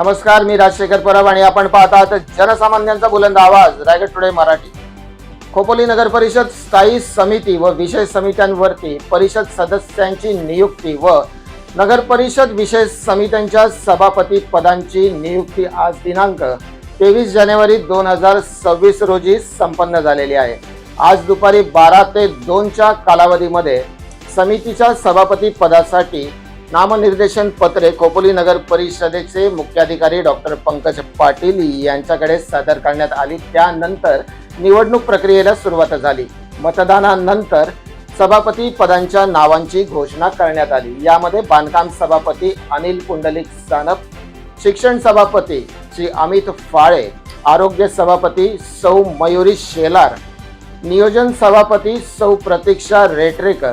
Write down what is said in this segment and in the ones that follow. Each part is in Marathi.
नमस्कार मी राजशेखर परब आणि आपण पाहतात जनसामान्यांचा बुलंद आवाज रायगड टुडे मराठी. खोपोली नगर परिषद स्थायी समिती व विशेष समित्यांवरती परिषद सदस्यांची नियुक्ती व नगर परिषद विशेष समित्यांच्या सभापती पदांची नियुक्ती आज दिनांक तेवीस जानेवारी दोन हजार सव्वीस रोजी संपन्न झालेली आहे. आज दुपारी बारा ते दोनच्या कालावधीमध्ये समितीच्या सभापती पदासाठी नामनिर्देशन पत्रे खोपोली नगर परिषदेचे मुख्याधिकारी डॉक्टर पंकज पाटील यांच्याकडे सादर करण्यात आली. त्यानंतर निवडणूक प्रक्रियेला सुरुवात झाली. मतदानानंतर सभापती पदांच्या नावांची घोषणा करण्यात आली. यामध्ये बांधकाम सभापती अनिल पुंडलिक सानप शिक्षण सभापती श्री अमित फाळे आरोग्य सभापती सौ मयुरी शेलार नियोजन सभापती सौ प्रतीक्षा रेटरेकर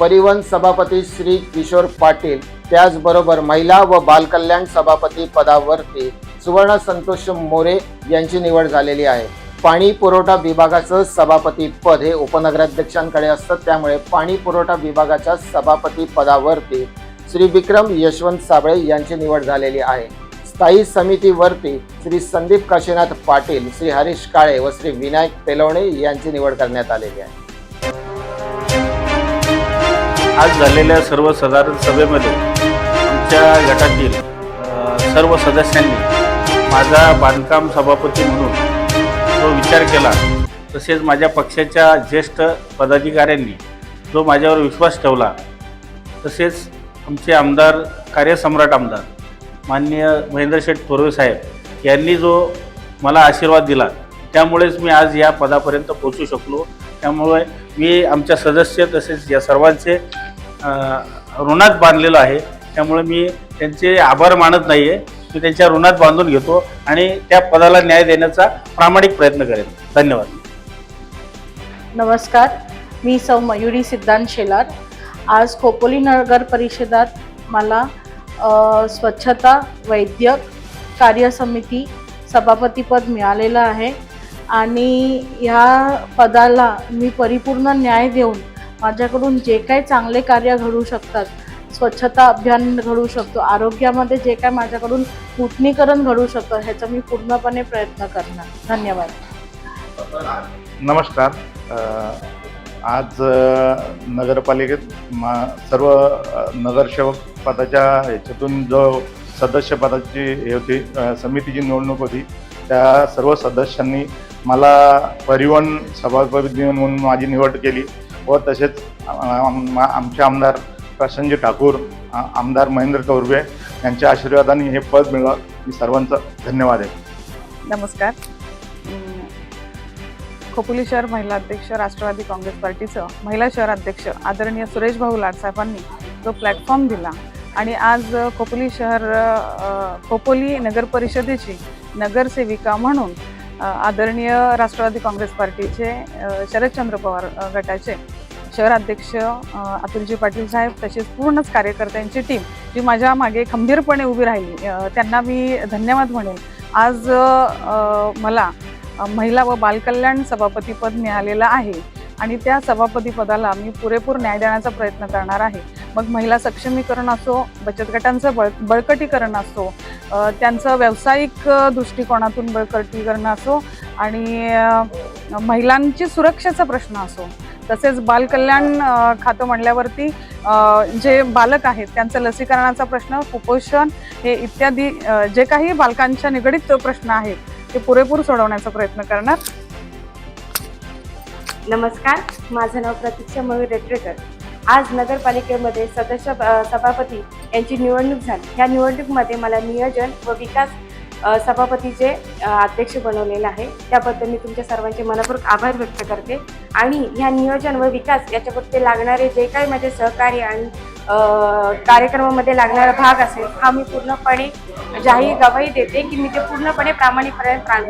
परिवहन सभापती श्री किशोर पाटील त्याचबरोबर महिला व बालकल्याण सभापती पदावरती सुवर्ण संतोष मोरे यांची निवड झालेली आहे. पाणी पुरवठा विभागाचं सभापती पद हे उपनगराध्यक्षांकडे असतं त्यामुळे पाणी पुरवठा विभागाच्या सभापती पदावरती श्री विक्रम यशवंत साबळे यांची निवड झालेली आहे. स्थायी समितीवरती श्री संदीप काशीनाथ पाटील श्री हरीश काळे व श्री विनायक पेलवणे यांची निवड करण्यात आलेली आहे. आज झालेल्या सर्व साधारण सभेमध्ये आमच्या गटातील सर्व सदस्यांनी माझा बांधकाम सभापती म्हणून जो विचार केला तसेच माझ्या पक्षाच्या ज्येष्ठ पदाधिकाऱ्यांनी जो माझ्यावर विश्वास ठेवला तसेच आमचे आमदार कार्यसम्राट आमदार माननीय महेंद्रशेठ थोरवे साहेब यांनी जो मला आशीर्वाद दिला त्यामुळेच मी आज या पदापर्यंत पोचू शकलो. त्यामुळे मी आमच्या सदस्य तसेच या सर्वांचे ऋणात बांधलेलो आहे. त्यामुळे मी त्यांचे आभार मानत नाही आहे मी त्यांच्या ऋणात बांधून घेतो आणि त्या पदाला न्याय देण्याचा प्रामाणिक प्रयत्न करेन. धन्यवाद. नमस्कार. मी सौ मयुरी सिद्धांत शेलार. आज खोपोली नगर परिषदात मला स्वच्छता वैद्यक कार्यसमिती सभापतीपद मिळालेलं आहे आणि ह्या पदाला मी परिपूर्ण न्याय देऊन माझ्याकडून जे काही चांगले कार्य घडू शकतात स्वच्छता अभियान घडू शकतो आरोग्यामध्ये जे काय माझ्याकडून नूतनीकरण घडू शकतं ह्याचा मी पूर्णपणे प्रयत्न करणार. धन्यवाद. नमस्कार. आज नगरपालिकेत मा सर्व नगरसेवक पदाच्या ह्याच्यातून जो सदस्य पदाची हे होती समितीची निवडणूक होती त्या सर्व सदस्यांनी मला परिवहन सभापती म्हणून माझी निवड केली. व तसेच आमचे आमदार प्रसन्नजी ठाकूर आमदार महेंद्र कौरवे यांच्या आशीर्वादाने हे पद मिळवा. मी सर्वांचा धन्यवाद आहे. नमस्कार. खोपोली शहर महिला अध्यक्ष राष्ट्रवादी काँग्रेस पार्टीचं महिला शहर अध्यक्ष आदरणीय सुरेश भाऊ लाडसाहेबांनी जो प्लॅटफॉर्म दिला. आणि आज खोपोली शहर खोपोली नगर परिषदेची नगरसेविका म्हणून आदरणीय राष्ट्रवादी काँग्रेस पार्टीचे शरदचंद्र पवार गटाचे शहराध्यक्ष अतुलजी पाटील साहेब तसेच पूर्णच कार्यकर्त्यांची टीम जी माझ्या मागे खंबीरपणे उभी राहिली. त्यांना मी धन्यवाद म्हणेन. आज मला महिला व बालकल्याण सभापतीपद मिळालेलं आहे. आणि त्या सभापतीपदाला मी पुरेपूर न्याय देण्याचा प्रयत्न करणार आहे. मग महिला सक्षमीकरण असो बचत गटांचं बळ बळकटीकरण असो त्यांचं व्यावसायिक दृष्टिकोनातून बळकटीकरण असो आणि महिलांची सुरक्षेचा प्रश्न असो. तसेच बालकल्याण खातं म्हणल्यावरती जे बालक आहेत त्यांचं लसीकरणाचा प्रश्न कुपोषण हे इत्यादी जे काही बालकांच्या निगडीत प्रश्न आहेत ते पुरेपूर सोडवण्याचा प्रयत्न करणार. नमस्कार माझं नाव प्रतीक्षा मयूर रेटरेकर आज नगरपालिकेमध्ये सदस्य सभापती यांची निवडणूक झाली. ह्या निवडणुकीमध्ये मला नियोजन व विकास सभापतीचे अध्यक्ष बनवलेलं आहे. त्याबद्दल मी तुमच्या सर्वांचे मनपूर्वक आभार व्यक्त करते. आणि ह्या नियोजन व विकास याच्याबद्दल लागणारे जे काही माझे सहकार्य आणि कार्यक्रमामध्ये लागणारा भाग असेल हा मी पूर्णपणे जाहीर गवाही देते की मी ते पूर्णपणे प्रामाणिकपणे प्राण